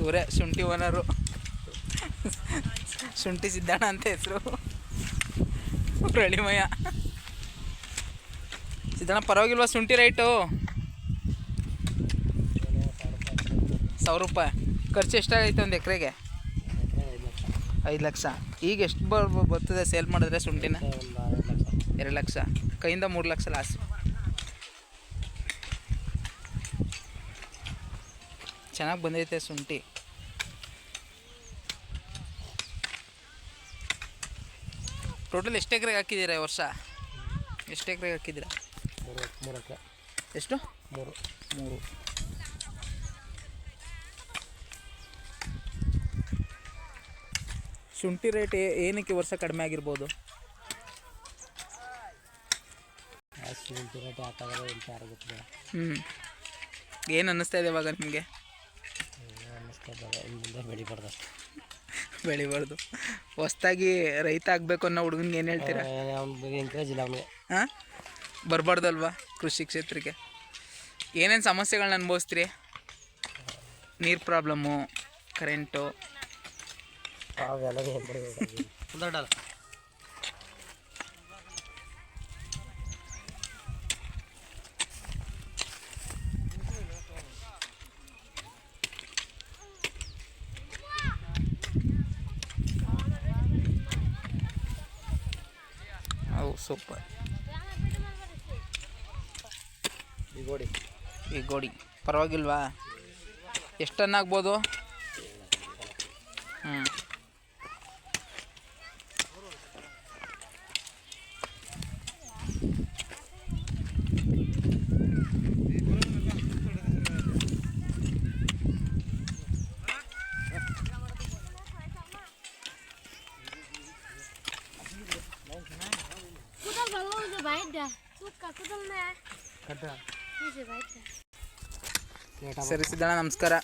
ಇವರೇ ಶುಂಠಿ ಓನರು. ಶುಂಠಿ ಸಿದ್ದಣ್ಣ ಅಂತ ಹೆಸರು. ರಳಿಮಯ ಸಿದ್ದಣ್ಣ, ಪರವಾಗಿಲ್ವ ಶುಂಠಿ ರೈಟು ಸಾವಿರ ರೂಪಾಯಿ. ಖರ್ಚು ಎಷ್ಟಾಗೈತೆ ಒಂದು ಎಕರೆಗೆ? ಐದು ಲಕ್ಷ. ಈಗ ಎಷ್ಟು ಬ ಬರ್ತದೆ ಸೇಲ್ ಮಾಡಿದ್ರೆ ಶುಂಠಿನ? ಎರಡು ಲಕ್ಷ. ಕೈಯಿಂದ ಮೂರು ಲಕ್ಷ ಲಾಸ್ ಚೆನ್ನಾಗಿ ಬಂದೈತೆ ಶುಂಠಿ. ಟೋಟಲ್ ಎಷ್ಟು ಎಕರೆಗೆ ಹಾಕಿದ್ದೀರಾ ಈ ವರ್ಷ? ಎಷ್ಟು ಎಕರೆಗೆ ಹಾಕಿದ್ದೀರಾ? ಎಷ್ಟು? ಮೂರು. ಮೂರು. ಶುಂಠಿ ರೇಟ್ ಏನಕ್ಕೆ ವರ್ಷ ಕಡಿಮೆ ಆಗಿರ್ಬೋದು? ಏನು ಅನ್ನಿಸ್ತಾ ಇದೆ ಇವಾಗ ನಿಮಗೆ? ಬೆಳಿಬಾರ್ದು. ಅಷ್ಟೇ ರೈತ ಆಗಬೇಕು ಅನ್ನೋ ಹುಡುಗನಿಗೆ ಏನು ಹೇಳ್ತೀರಾ? ಅವ್ನಿಗೆ ಇಲ್ಲ ಅವನಿಗೆ ಹಾಂ ಬರಬಾರ್ದಲ್ವಾ ಕೃಷಿ ಕ್ಷೇತ್ರಕ್ಕೆ? ಏನೇನು ಸಮಸ್ಯೆಗಳನ್ನ ಅನುಭವಿಸ್ತೀರಿ? ನೀರು ಪ್ರಾಬ್ಲಮ್ಮು ಕರೆಂಟು ಅವೆಲ್ಲ ಏನು ದೊಡ್ಡಲ್ಲ ಸೂಪರ್. ಈ ಗೋಡಿ. ಈ ಗೋಡಿ. ಪರವಾಗಿಲ್ವಾ? ಎಷ್ಟನ್ನಾಗ್ಬೋದು ಹ್ಞೂ ಸರಿ ಸಿದ್ದಣ್ಣ ನಮಸ್ಕಾರ.